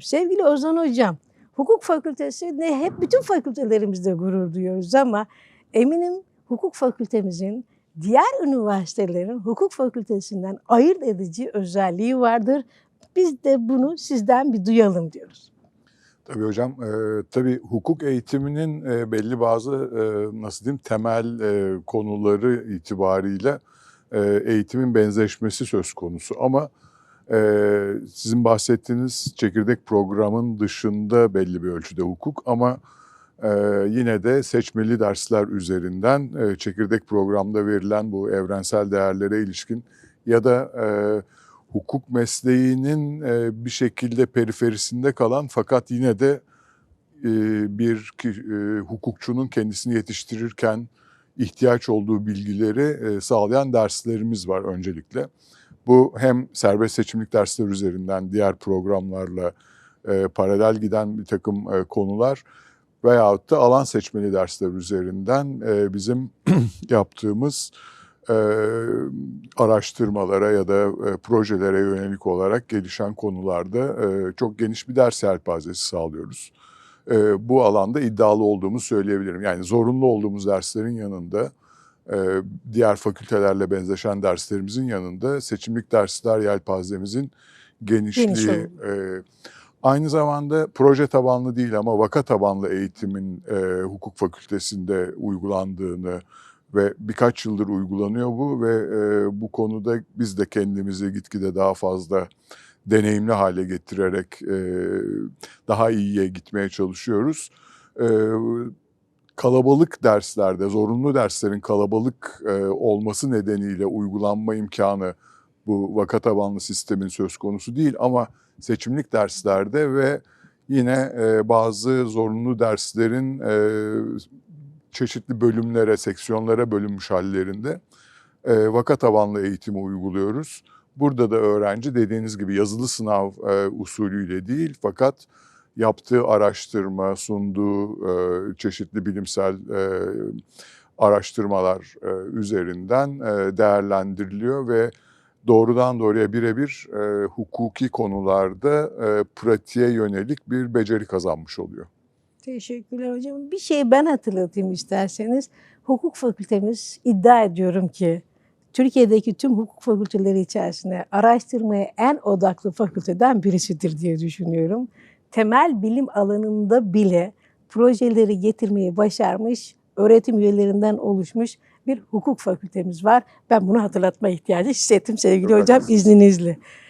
hocam, sevgili Ozan hocam, hukuk fakültesi ne hep bütün fakültelerimizde gurur duyuyoruz ama eminim hukuk fakültemizin diğer üniversitelerin hukuk fakültesinden ayırt edici özelliği vardır. Biz de bunu sizden bir duyalım diyoruz. Tabii hocam, e, tabii hukuk eğitiminin e, belli bazı e, nasıl diyeyim temel e, konuları itibariyle e, eğitimin benzeşmesi söz konusu. Ama e, sizin bahsettiğiniz çekirdek programın dışında belli bir ölçüde hukuk ama e, yine de seçmeli dersler üzerinden e, çekirdek programda verilen bu evrensel değerlere ilişkin ya da e, hukuk mesleğinin e, bir şekilde periferisinde kalan fakat yine de e, bir e, hukukçunun kendisini yetiştirirken ihtiyaç olduğu bilgileri e, sağlayan derslerimiz var öncelikle. Bu hem serbest seçimlik dersler üzerinden diğer programlarla e, paralel giden bir takım e, konular veyahut da alan seçmeli dersler üzerinden e, bizim yaptığımız e, araştırmalara ya da e, projelere yönelik olarak gelişen konularda e, çok geniş bir ders yelpazesi sağlıyoruz. E, bu alanda iddialı olduğumu söyleyebilirim. Yani zorunlu olduğumuz derslerin yanında diğer fakültelerle benzeşen derslerimizin yanında seçimlik dersler yelpazemizin genişliği, Geniş e, aynı zamanda proje tabanlı değil ama vaka tabanlı eğitimin e, hukuk fakültesinde uygulandığını ve birkaç yıldır uygulanıyor bu ve e, bu konuda biz de kendimizi gitgide daha fazla deneyimli hale getirerek e, daha iyiye gitmeye çalışıyoruz. E, kalabalık derslerde, zorunlu derslerin kalabalık e, olması nedeniyle uygulanma imkanı bu vaka tabanlı sistemin söz konusu değil ama seçimlik derslerde ve yine e, bazı zorunlu derslerin e, çeşitli bölümlere, seksiyonlara bölünmüş hallerinde e, vaka tabanlı eğitimi uyguluyoruz. Burada da öğrenci dediğiniz gibi yazılı sınav e, usulüyle değil fakat yaptığı araştırma, sunduğu e, çeşitli bilimsel e, araştırmalar e, üzerinden e, değerlendiriliyor ve doğrudan doğruya birebir e, hukuki konularda e, pratiğe yönelik bir beceri kazanmış oluyor. Teşekkürler hocam. Bir şey ben hatırlatayım isterseniz. Hukuk fakültemiz iddia ediyorum ki Türkiye'deki tüm hukuk fakülteleri içerisinde araştırmaya en odaklı fakülteden birisidir diye düşünüyorum. Temel bilim alanında bile projeleri getirmeyi başarmış, öğretim üyelerinden oluşmuş bir hukuk fakültemiz var. Ben bunu hatırlatma ihtiyacı hissettim sevgili hocam izninizle.